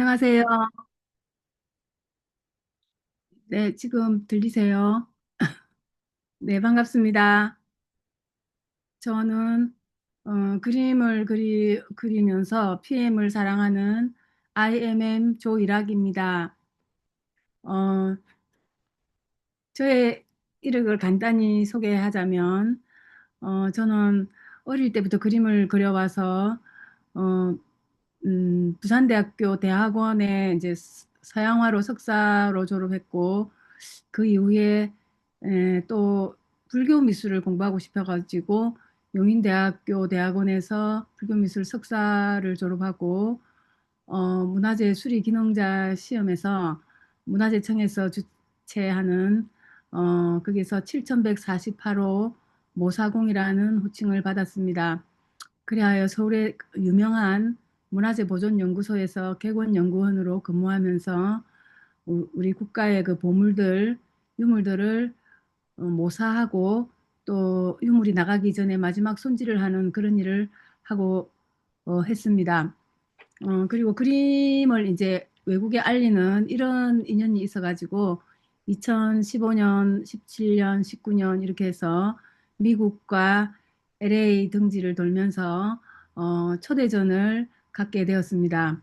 안녕하세요. 네, 지금 들리세요? 네, 반갑습니다. 저는 어, 그림을 그리, 그리면서 PM을 사랑하는 IMM 조일학입니다. 어, 저의 이력을 간단히 소개하자면, 어, 저는 어릴 때부터 그림을 그려와서, 어, 음, 부산대학교 대학원에 이제 서양화로 석사로 졸업했고, 그 이후에 에, 또 불교 미술을 공부하고 싶어가지고 용인대학교 대학원에서 불교 미술 석사를 졸업하고 어, 문화재 수리 기능자 시험에서 문화재청에서 주최하는 어, 거기서 7148호 모사공이라는 호칭을 받았습니다. 그리하여 서울의 유명한 문화재 보존 연구소에서 객원 연구원으로 근무하면서 우리 국가의 그 보물들, 유물들을 어, 모사하고 또 유물이 나가기 전에 마지막 손질을 하는 그런 일을 하고 어, 했습니다. 어, 그리고 그림을 이제 외국에 알리는 이런 인연이 있어가지고 2015년, 17년, 19년 이렇게 해서 미국과 LA 등지를 돌면서 어, 초대전을 갖게 되었습니다.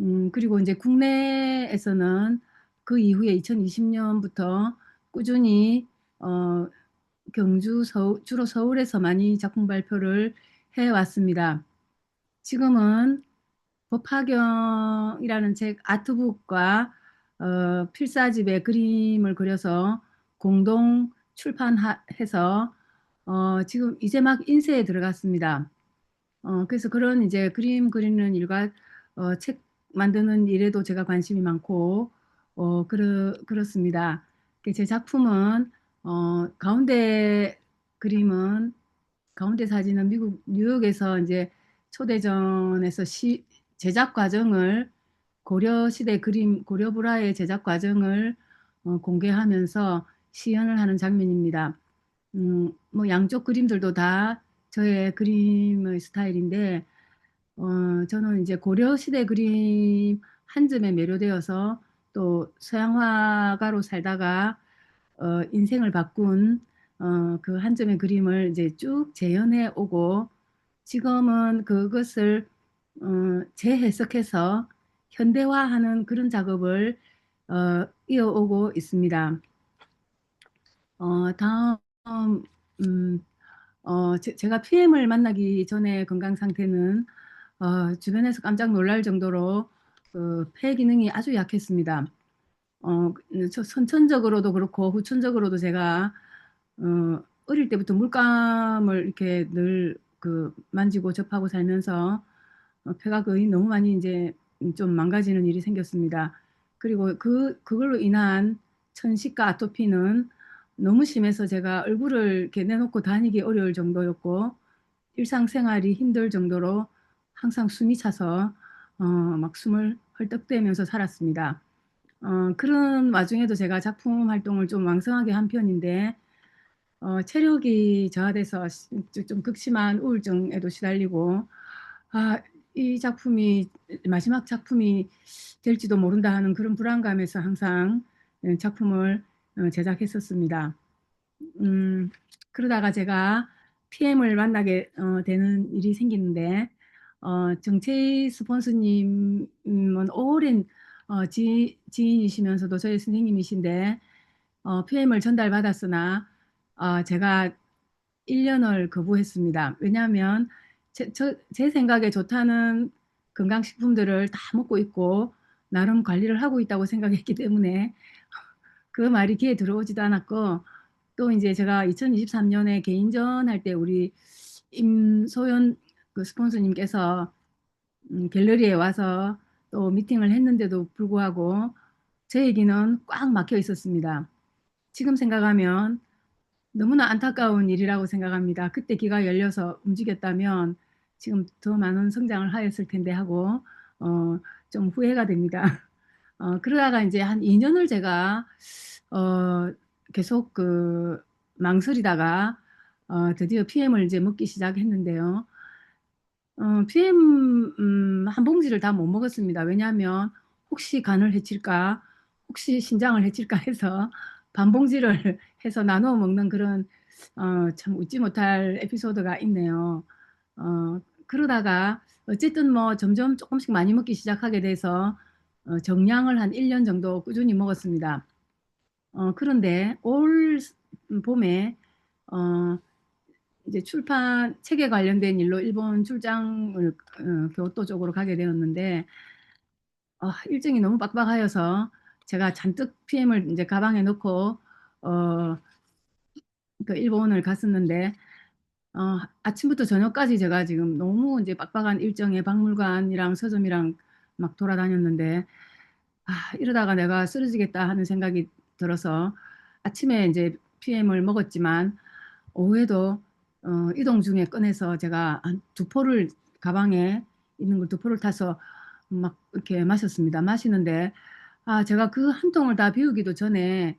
음, 그리고 이제 국내에서는 그 이후에 2020년부터 꾸준히 어, 경주, 서울, 주로 서울에서 많이 작품 발표를 해왔습니다. 지금은 법화경이라는 책 아트북과 어, 필사집에 그림을 그려서 공동 출판해서 어, 지금 이제 막 인쇄에 들어갔습니다. 어, 그래서 그런 이제 그림 그리는 일과 어, 책 만드는 일에도 제가 관심이 많고 어, 그렇, 그렇습니다. 제 작품은 어, 가운데 그림은 가운데 사진은 미국 뉴욕에서 이제 초대전에서 시, 제작 과정을 고려 시대 그림 고려 불화의 제작 과정을 어, 공개하면서 시연을 하는 장면입니다. 음, 뭐 양쪽 그림들도 다 저의 그림의 스타일인데 어, 저는 이제 고려 시대 그림 한 점에 매료되어서 또 서양화가로 살다가 어, 인생을 바꾼 어, 그 한 점의 그림을 이제 쭉 재현해 오고 지금은 그것을 어, 재해석해서 현대화하는 그런 작업을 어, 이어오고 있습니다. 어, 다음 음, 어, 제, 가 PM을 만나기 전에 건강 상태는 어, 주변에서 깜짝 놀랄 정도로 그폐 기능이 아주 약했습니다. 어, 선천적으로도 그렇고 후천적으로도 제가 어, 어릴 때부터 물감을 이렇게 늘 그 만지고 접하고 살면서 어, 폐가 거의 너무 많이 이제 좀 망가지는 일이 생겼습니다. 그리고 그 그걸로 인한 천식과 아토피는 너무 심해서 제가 얼굴을 이렇게 내놓고 다니기 어려울 정도였고 일상생활이 힘들 정도로 항상 숨이 차서 어, 막 숨을 헐떡대면서 살았습니다. 어, 그런 와중에도 제가 작품 활동을 좀 왕성하게 한 편인데 어, 체력이 저하돼서 좀 극심한 우울증에도 시달리고 아, 이 작품이 마지막 작품이 될지도 모른다 하는 그런 불안감에서 항상 작품을 어, 제작했었습니다. 음, 그러다가 제가 PM을 만나게 어, 되는 일이 생기는데 어, 정채희 스폰서님은 오랜 어, 지, 지인이시면서도 저희 선생님이신데 어, PM을 전달받았으나 어, 제가 1년을 거부했습니다. 왜냐하면 제, 저, 제 생각에 좋다는 건강식품들을 다 먹고 있고 나름 관리를 하고 있다고 생각했기 때문에 그 말이 귀에 들어오지도 않았고 또 이제 제가 2023년에 개인전 할 때 우리 임소연 그 스폰서님께서 음, 갤러리에 와서 또 미팅을 했는데도 불구하고 제 얘기는 꽉 막혀 있었습니다. 지금 생각하면 너무나 안타까운 일이라고 생각합니다. 그때 귀가 열려서 움직였다면 지금 더 많은 성장을 하였을 텐데 하고 어, 좀 후회가 됩니다. 어, 그러다가 이제 한 2년을 제가 어, 계속 그 망설이다가 어, 드디어 PM을 이제 먹기 시작했는데요. 어, PM 음, 한 봉지를 다 못 먹었습니다. 왜냐하면 혹시 간을 해칠까, 혹시 신장을 해칠까 해서 반 봉지를 해서 나누어 먹는 그런 어, 참 웃지 못할 에피소드가 있네요. 어, 그러다가 어쨌든 뭐 점점 조금씩 많이 먹기 시작하게 돼서 어, 정량을 한 1년 정도 꾸준히 먹었습니다. 어, 그런데 올 봄에 어, 이제 출판 책에 관련된 일로 일본 출장을 어, 교토 쪽으로 가게 되었는데 어, 일정이 너무 빡빡하여서 제가 잔뜩 PM을 이제 가방에 넣고 어, 그 일본을 갔었는데 어, 아침부터 저녁까지 제가 지금 너무 이제 빡빡한 일정에 박물관이랑 서점이랑 막 돌아다녔는데 아, 이러다가 내가 쓰러지겠다 하는 생각이 들어서 아침에 이제 PM을 먹었지만 오후에도 어, 이동 중에 꺼내서 제가 한두 포를 가방에 있는 걸 두 포를 타서 막 이렇게 마셨습니다. 마시는데 아, 제가 그 한 통을 다 비우기도 전에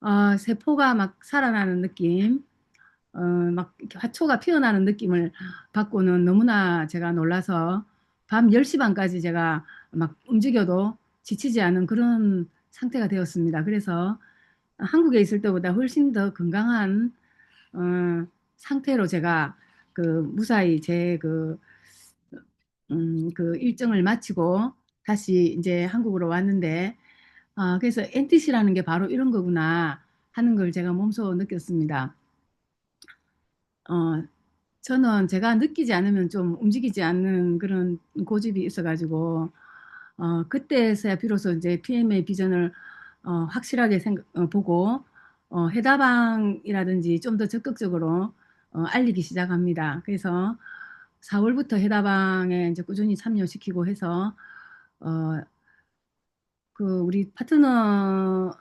아, 세포가 막 살아나는 느낌, 어, 막 화초가 피어나는 느낌을 받고는 너무나 제가 놀라서 밤 10시 반까지 제가 막 움직여도 지치지 않은 그런 상태가 되었습니다. 그래서 한국에 있을 때보다 훨씬 더 건강한 어, 상태로 제가 그 무사히 제 그, 음, 그 일정을 마치고 다시 이제 한국으로 왔는데 아, 그래서 NTC라는 게 바로 이런 거구나 하는 걸 제가 몸소 느꼈습니다. 어, 저는 제가 느끼지 않으면 좀 움직이지 않는 그런 고집이 있어가지고, 어, 그때서야 비로소 이제 PM의 비전을 어, 확실하게 생각, 어, 보고, 어, 해다방이라든지 좀 더 적극적으로 어, 알리기 시작합니다. 그래서 4월부터 해다방에 이제 꾸준히 참여시키고 해서, 어, 그 우리 파트너들로부터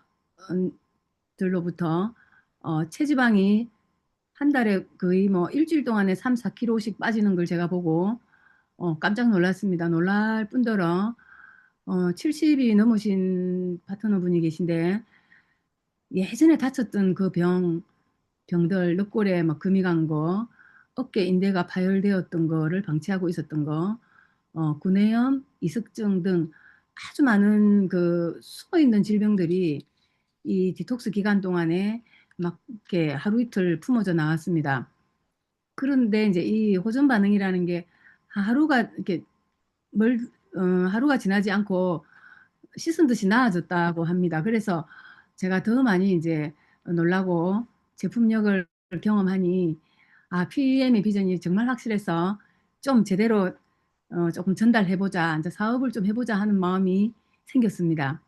어, 체지방이 한 달에 거의 뭐 일주일 동안에 3, 4kg씩 빠지는 걸 제가 보고 어, 깜짝 놀랐습니다. 놀랄 뿐더러 어, 70이 넘으신 파트너분이 계신데 예전에 다쳤던 그 병, 병들, 늑골에 막 금이 간 거, 어깨 인대가 파열되었던 거를 방치하고 있었던 거, 어, 구내염, 이석증 등 아주 많은 그 숨어 있는 질병들이 이 디톡스 기간 동안에 막 이렇게 하루 이틀 품어져 나왔습니다. 그런데 이제 이 호전 반응이라는 게 하루가 이렇게 멀, 어, 하루가 지나지 않고 씻은 듯이 나아졌다고 합니다. 그래서 제가 더 많이 이제 놀라고 제품력을 경험하니 아, PM의 비전이 정말 확실해서 좀 제대로 어, 조금 전달해보자, 이제 사업을 좀 해보자 하는 마음이 생겼습니다.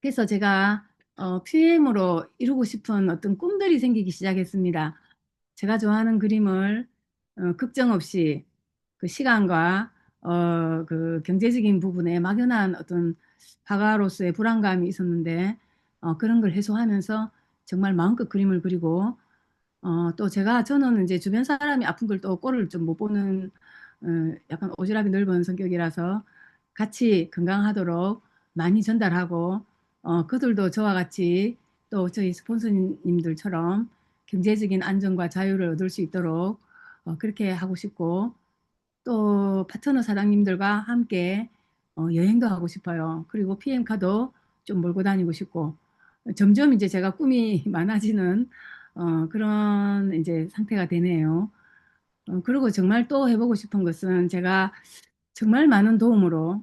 그래서 제가 어, PM으로 이루고 싶은 어떤 꿈들이 생기기 시작했습니다. 제가 좋아하는 그림을 어, 걱정 없이 그 시간과 어, 그 경제적인 부분에 막연한 어떤 화가로서의 불안감이 있었는데 어, 그런 걸 해소하면서 정말 마음껏 그림을 그리고 어, 또 제가 저는 이제 주변 사람이 아픈 걸 또 꼴을 좀 못 보는 어, 약간 오지랖이 넓은 성격이라서 같이 건강하도록 많이 전달하고 어, 그들도 저와 같이 또 저희 스폰서님들처럼 경제적인 안정과 자유를 얻을 수 있도록 어, 그렇게 하고 싶고 또 파트너 사장님들과 함께 어, 여행도 하고 싶어요. 그리고 PM카도 좀 몰고 다니고 싶고 점점 이제 제가 꿈이 많아지는 어, 그런 이제 상태가 되네요. 어, 그리고 정말 또 해보고 싶은 것은 제가 정말 많은 도움으로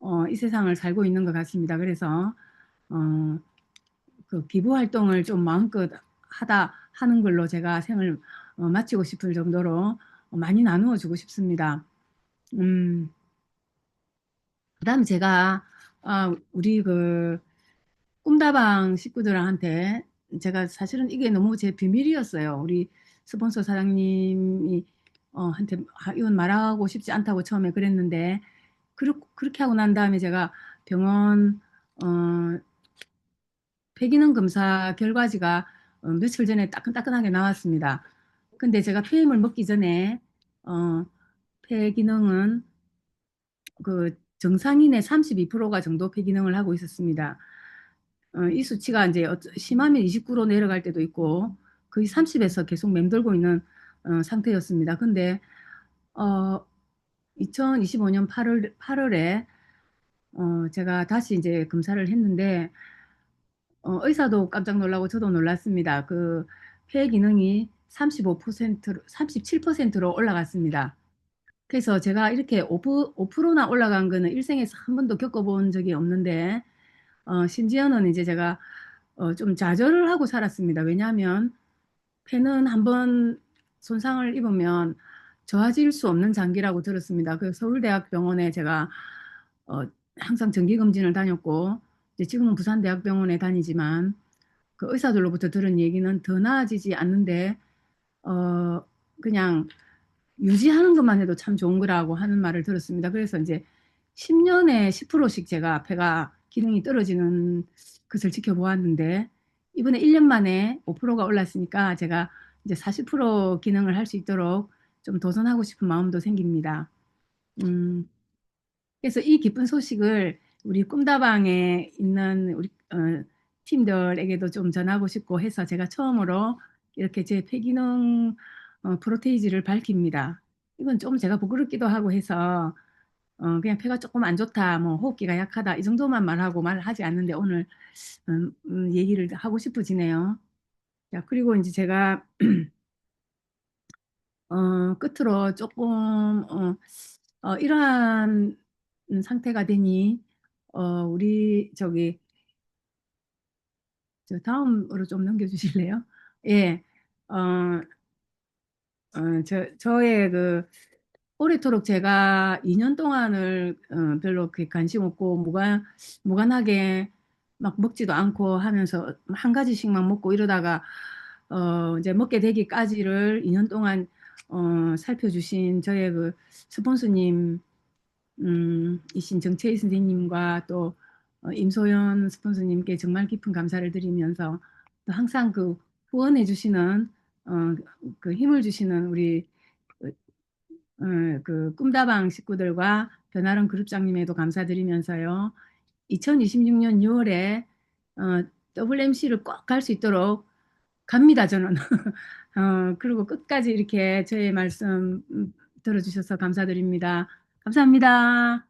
어, 이 세상을 살고 있는 것 같습니다. 그래서 어, 그 기부 활동을 좀 마음껏 하다 하는 걸로 제가 생을 어, 마치고 싶을 정도로 많이 나누어 주고 싶습니다. 음, 그 다음에 제가 아, 우리 그 꿈다방 식구들한테 제가 사실은 이게 너무 제 비밀이었어요. 우리 스폰서 사장님이 어, 한테 아, 이건 말하고 싶지 않다고 처음에 그랬는데 그렇, 그렇게 하고 난 다음에 제가 병원 어, 폐기능 검사 결과지가 어, 며칠 전에 따끈따끈하게 나왔습니다. 근데 제가 폐임을 먹기 전에 어, 폐기능은 그 정상인의 32%가 정도 폐기능을 하고 있었습니다. 어, 이 수치가 이제 심하면 29로 내려갈 때도 있고 거의 30에서 계속 맴돌고 있는 어, 상태였습니다. 근데 어, 2025년 8월 8월에 어, 제가 다시 이제 검사를 했는데 어, 의사도 깜짝 놀라고 저도 놀랐습니다. 그 폐 기능이 35%로 37%로 올라갔습니다. 그래서 제가 이렇게 5%, 5%나 올라간 거는 일생에서 한 번도 겪어본 적이 없는데 어, 심지어는 이제 제가 어, 좀 좌절을 하고 살았습니다. 왜냐하면 폐는 한번 손상을 입으면 좋아질 수 없는 장기라고 들었습니다. 그 서울대학병원에 제가 어, 항상 정기검진을 다녔고 이제 지금은 부산대학병원에 다니지만 그 의사들로부터 들은 얘기는 더 나아지지 않는데 어, 그냥 유지하는 것만 해도 참 좋은 거라고 하는 말을 들었습니다. 그래서 이제 10년에 10%씩 제가 폐가 기능이 떨어지는 것을 지켜보았는데 이번에 1년 만에 5%가 올랐으니까 제가 이제 40% 기능을 할 수 있도록 좀 도전하고 싶은 마음도 생깁니다. 음, 그래서 이 기쁜 소식을 우리 꿈다방에 있는 우리 어, 팀들에게도 좀 전하고 싶고 해서 제가 처음으로 이렇게 제 폐기능 어, 프로테이지를 밝힙니다. 이건 좀 제가 부끄럽기도 하고 해서 어, 그냥 폐가 조금 안 좋다, 뭐 호흡기가 약하다 이 정도만 말하고 말을 하지 않는데 오늘 음, 음, 얘기를 하고 싶어지네요. 자, 그리고 이제 제가 어, 끝으로 조금 어, 어, 이러한 상태가 되니 어, 우리 저기 저 다음으로 좀 넘겨주실래요? 예, 어, 어, 저, 저의 그 오래도록 제가 2년 동안을 어, 별로 그렇게 관심 없고 무관, 무관하게 막 먹지도 않고 하면서 한 가지씩만 먹고 이러다가 어, 이제 먹게 되기까지를 2년 동안 어, 살펴주신 저의 그 스폰서님 음, 이신 정채희 선생님과 또 어, 임소연 스폰서님께 정말 깊은 감사를 드리면서 또 항상 그 후원해 주시는 어, 그 힘을 주시는 우리 어, 그 꿈다방 식구들과 변아름 그룹장님에도 감사드리면서요. 2026년 6월에 어, WMC를 꼭 갈 수 있도록 갑니다, 저는. 어, 그리고 끝까지 이렇게 저의 말씀 음, 들어주셔서 감사드립니다. 감사합니다.